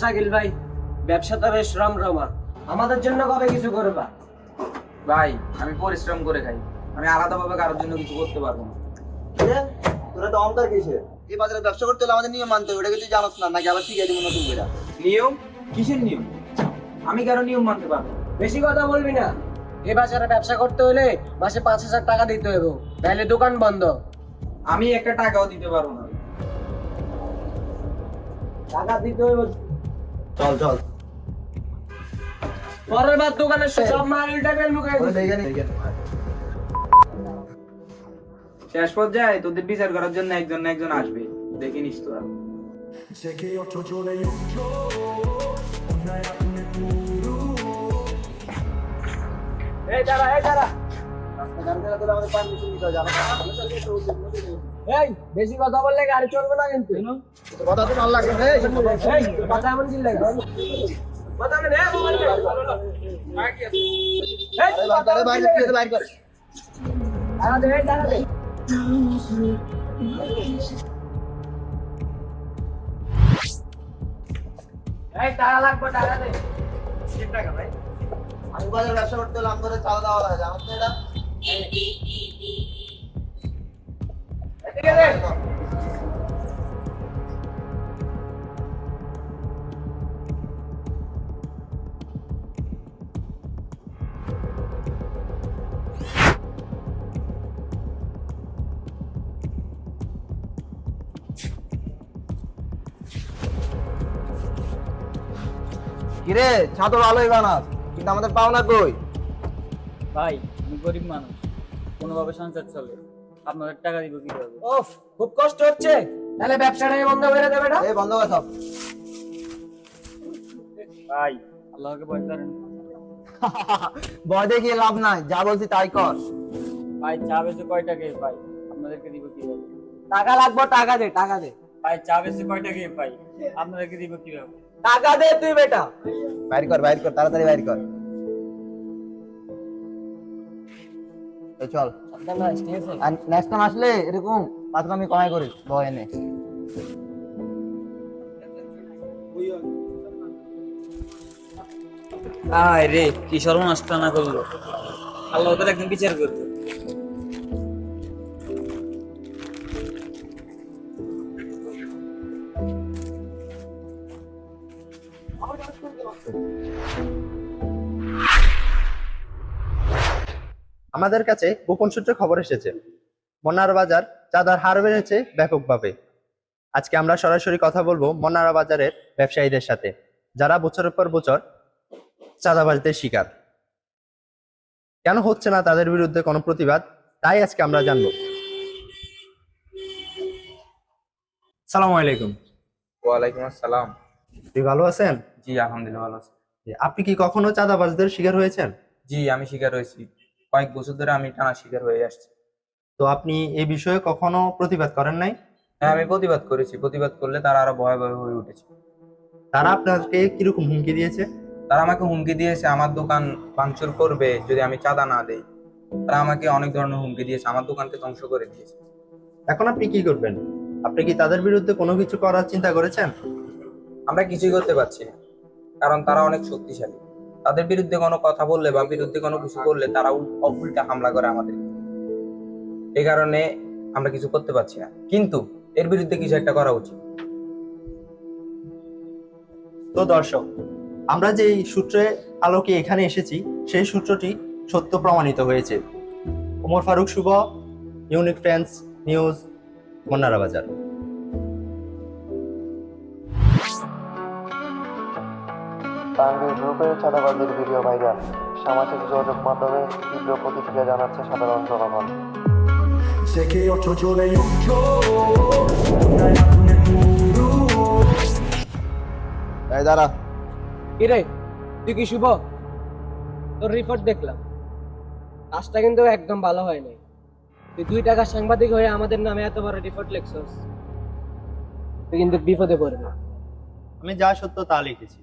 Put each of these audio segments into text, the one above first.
শাকিল ভাই ব্যবসাটা বেশ রমরমা। আমাদের জন্য কবে কিছু করবা? ভাই আমি পরিশ্রম করে খাই। আমি আলাদাভাবে কারোর জন্য কিছু করতে পারব না। তোরা তো অহংকার কিসে এই বাজারে ব্যবসা করতে হলে আমাদের নিয়ম মানতে হবে ওটা কিন্তু জানোস না নাকি আবার শিখিয়ে দিব নতুন করে? নিয়ম? কিসের নিয়ম? আমি কারও নিয়ম মানতে পারব বেশি কথা বলবি না। এ বাজারে ব্যবসা করতে হলে মাসে পাঁচ হাজার টাকা দিতে হবে তাহলে দোকান বন্ধ। আমি একটা টাকাও দিতে পারব না। টাকা দিতে হবে চল চল। পরের বার দোকানের সব মাল উল্টাবে। শেষ পর্যায়ে তোদের বিচার করার জন্য একজন না একজন আসবে। দেখে নিস তোরা এই দাঁড়া এই দাঁড়া। এই বেশি কথা বললে গাড়ি চলবে না কিন্তু। তো কথা তো ভালো লাগবে কথা। এমন কি লাগে? মানে। টাকা টাকা দে। টাকা আমি বাজারে ব্যবসা করতে হলে আমাদের চাঁদা দেওয়া লাগে। জানোস না এটা? কিরে ছাত্র ভালোই বানাস কিন্তু আমাদের পাওনা কই? ভাই আমি গরিব মানুষ। কোনোভাবে সংসার চলে। আপনাদের টাকা দিব কীভাবে? ওফ খুব কষ্ট হচ্ছে। তাহলে ব্যবসাটাই বন্ধ করে দেবে না? এই বন্ধ কর সব ভাই আল্লাহকে ভয় করেন ভয় দেখিয়ে লাভ নাই যা বলছি তাই কর। ভাই চা বেচে কয় টাকায় পাই আপনাদেরকে দিব কি কীভাবে? টাকা লাগবে টাকা দে টাকা দে। ভাই চা বেচে কয় টাকায় পাই আপনাদেরকে দিব কীভাবে? টাকা দে তুই বেটা। বাইর কর বাইর কর তাড়াতাড়ি বাইর কর। এই চল। আর নেক্সট টাইম আসলে এরকম পাতলা আমি কমাই করিস ভয় এনে। আয় রে কি সর্বনাশটা না করল। আল্লাহ ওদের একদিন বিচার করবে আমাদের কাছে গোপন সূত্রে খবর এসেছে। মন্নারা বাজার চাঁদার হার বেড়েছে ব্যাপকভাবে। আজকে আমরা সরাসরি কথা বলব মন্নারা বাজারের ব্যবসায়ীদের সাথে যারা বছরের পর বছর চাঁদাবাজদের শিকার। কেন হচ্ছে না তাদের বিরুদ্ধে কোনো প্রতিবাদ তাই আজকে আমরা জানব। সালাম আলাইকুম। ওয়ালাইকুম আসসালাম। আপনি ভালো আছেন? জি আলহামদুলিল্লাহ ভালো আছি। আপনি কি কখনো চাঁদাবাজদের শিকার হয়েছেন? জি আমি শিকার হয়েছি। কয়েক বছর ধরে আমি টানা শিকার হয়ে আসছি। তো আপনি এই বিষয়ে কখনো প্রতিবাদ করেন নাই? হ্যাঁ আমি প্রতিবাদ করেছি। প্রতিবাদ করলে তারা আরও ভয়াবহ হয়ে উঠেছে। তারা আপনাকে কীরকম হুমকি দিয়েছে? তারা আমাকে হুমকি দিয়েছে আমার দোকান ভাঙচুর করবে যদি আমি চাঁদা না দেই। তারা আমাকে অনেক ধরনের হুমকি দিয়েছে আমার দোকানকে ধ্বংস করে দিয়েছে। এখন আপনি কি করবেন? আপনি কি তাদের বিরুদ্ধে কোনো কিছু করার চিন্তা করেছেন? আমরা কিছুই করতে পারছি না কারণ তারা অনেক শক্তিশালী। তাদের বিরুদ্ধে কোনো কথা বললে বা বিরুদ্ধে কোনো কিছু করলে তারা উল- উল্টা হামলা করে আমাদের। এই কারণে আমরা কিছু করতে পারছি না। কিন্তু এর বিরুদ্ধে কিছু একটা করা উচিত। তো দর্শক, আমরা যেই সূত্রে আলোকে এখানে এসেছি, সেই সূত্রটি সত্য প্রমাণিত হয়েছে। Omar Faruk Shuvo, unique friends news মন্নারা বাজার গ্রুপের চাঁদাবাজির ভিডিও ভাইরাল। সামাজিক যোগাযোগ মাধ্যমে তীব্র প্রতিক্রিয়া জানাচ্ছে সাধারণ জনগণ। এই দাঁড়া। কিরে তুই কি শুভ? তোর রিপোর্ট দেখলাম। কাজটা কিন্তু একদম ভালো হয় নাই। তুই দুই টাকা সাংবাদিক হয়ে আমাদের নামে এত বড় রিপোর্ট লিখছস। তুই কিন্তু বিপদে পড়বি। আমি যা সত্য তা লিখেছি।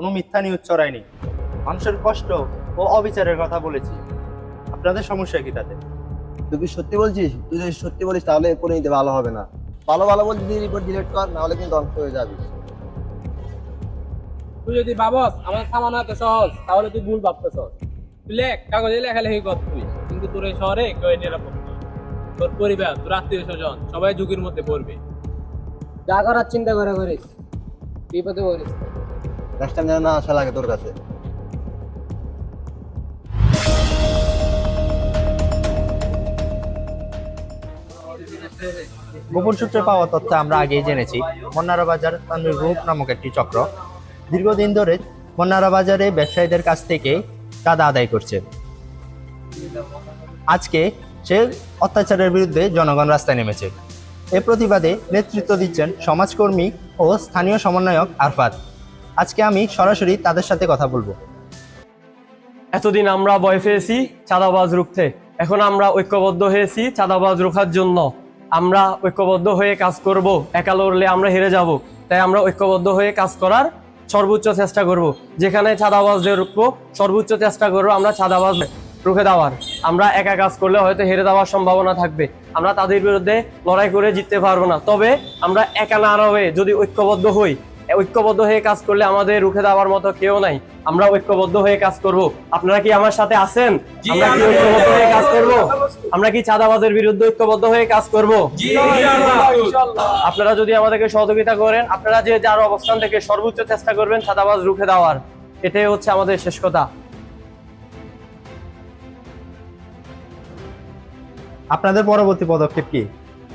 কোনো মিথ্যা নিউজ চড়াইনি মানুষের কষ্ট ও অবিচারের কথা বলেছি। আপনাদের সমস্যা কি তাতে? তুই কি সত্যি বলছিস? তুই যদি সত্যি বলিস তাহলে করে নিতে ভালো হবে না। ভালো ভালো বলছি রিপোর্ট ডিলিট কর না হলে কিন্তু ধ্বংস হয়ে যাবি। তুই যদি ভাবস আমার থামানো এত সহজ তাহলে তুই ভুল ভাবতেছস। তুই লেখ কাগজে লেখালেখি কর তুই। কিন্তু তোর এই শহরে কেউ নিরাপদ তোর পরিবার তোর আত্মীয় স্বজন সবাই ঝুঁকির মধ্যে পড়বে। যা করার চিন্তা করে করিস। বিপদে করিস নেক্সট যেন না আসা লাগে তোর কাছে। গোপন সূত্রে পাওয়া তথ্য আমরা আগেই জেনেছি। মন্নারা বাজার তানভীর গ্রুপ নামক একটি চক্র। দীর্ঘদিন ধরে মন্নারা বাজারে ব্যবসায়ীদের কাছ থেকে চাঁদা আদায় করছে। আজকে সে অত্যাচারের বিরুদ্ধে জনগণ রাস্তায় নেমেছে। এ প্রতিবাদে নেতৃত্ব দিচ্ছেন সমাজকর্মী ও স্থানীয় সমন্বয়ক আরফাত। আজকে আমি সরাসরি তাদের সাথে কথা বলব। এতদিন আমরা ভয় পেয়েছি চাঁদাবাজ রুখতে। এখন আমরা ঐক্যবদ্ধ হয়েছি চাঁদাবাজ রোখার জন্য। আমরা ঐক্যবদ্ধ হয়ে কাজ করব, একা লড়লে আমরা হেরে যাব। তাই আমরা ঐক্যবদ্ধ হয়ে কাজ করার সর্বোচ্চ চেষ্টা করব। যেখানে চাঁদাবাজদের রুখবো, সর্বোচ্চ চেষ্টা করব আমরা চাঁদাবাজ রুখে দেওয়ার। আমরা একা কাজ করলে হয়তো হেরে দেওয়ার সম্ভাবনা থাকবে। আমরা তাদের বিরুদ্ধে লড়াই করে জিততে পারব না। তবে আমরা একা না হয়ে যদি ঐক্যবদ্ধ হই ঐক্যবদ্ধ হয়ে কাজ করলে আমাদের রুখে দেওয়ার মতো কেউ নাই। আমরা ঐক্যবদ্ধ হয়ে কাজ করব। আপনারা কি আমার সাথে আছেন? আমরা কি ঐক্যবদ্ধ হয়ে কাজ করব? আমরা কি চাঁদাবাজের বিরুদ্ধে ঐক্যবদ্ধ হয়ে কাজ করব? আপনারা যদি আমাদেরকে সহযোগিতা করেন আপনারা যে যার অবস্থান থেকে সর্বোচ্চ চেষ্টা করবেন চাঁদাবাজ রুখে দেওয়ার। এটাই হচ্ছে আমাদের শেষ কথা। আপনাদের পরবর্তী পদক্ষেপ কি?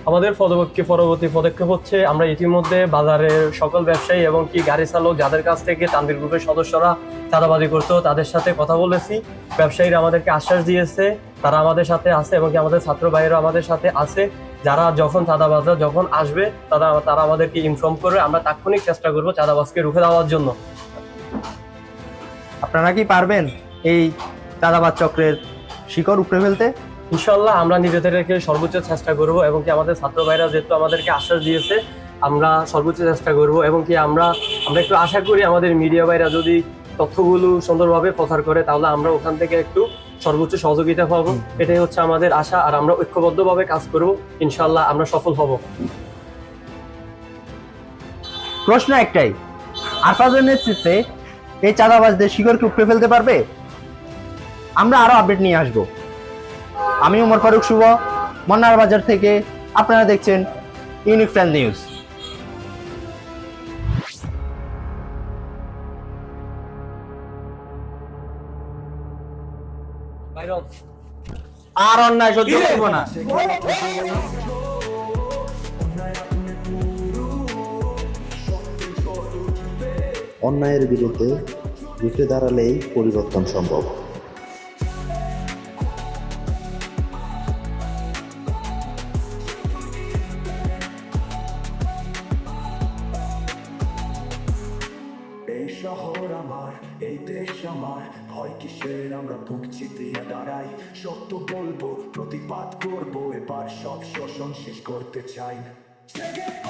আমাদের পরবর্তী পরবর্তী পদক্ষেপ হচ্ছে, আমরা ইতিমধ্যে বাজারের সকল ব্যবসায়ী এবং কি গাড়ি চালক যাদের কাছ থেকে তানবির গ্রুপের সদস্যরা চাঁদাবাজি করতো, তাদের সাথে কথা বলেছি। ব্যবসায়ীরা আমাদেরকে আশ্বাস দিয়েছে, তারা আমাদের সাথে আছে এবং কি আমাদের ছাত্র ভাইয়েরা আমাদের সাথে আছে। যারা যখন চাঁদাবাজরা যখন আসবে, তারা তারা আমাদেরকে ইনফর্ম করবে। আমরা তাৎক্ষণিক চেষ্টা করব চাঁদাবাজকে রুখে দেওয়ার জন্য। আপনারা কি পারবেন এই চাঁদাবাজ চক্রের শিকড় উপড়ে ফেলতে? ইনশাল্লাহ আমরা নিজেদেরকে সর্বোচ্চ চেষ্টা করব এবং কি আমাদের ছাত্র ভাইরা যেহেতু আমাদেরকে আশ্বাস দিয়েছে আমরা সর্বোচ্চ চেষ্টা করব এবং কি আমরা আমরা একটু আশা করি আমাদের মিডিয়া ভাইরা যদি তথ্যগুলো সুন্দরভাবে প্রচার করে তাহলে আমরা ওখান থেকে একটু সর্বোচ্চ সহযোগিতা পাবো। এটাই হচ্ছে আমাদের আশা আর আমরা ঐক্যবদ্ধভাবে কাজ করব ইনশাল্লাহ আমরা সফল হব। প্রশ্ন একটাই আরফাজের নেতৃত্বে এই চাঁদাবাজদের শিকড়কে উপড়ে ফেলতে পারবে? আমরা আরও আপডেট নিয়ে আসব। আমি উমর ফারুক শুভ মন্নার বাজার থেকে আপনারা দেখছেন ইউনিক ফ্যান নিউজ আর অন্যায় সহ্য করব না। অন্যায়ের বিরুদ্ধে রুখে দাঁড়ালেই পরিবর্তন সম্ভব। কিসের আমরা ভুগছি দিয়ে দাঁড়াই সত্য বলব প্রতিবাদ করব এবার সব শোষণ শেষ করতে চাই। Check it,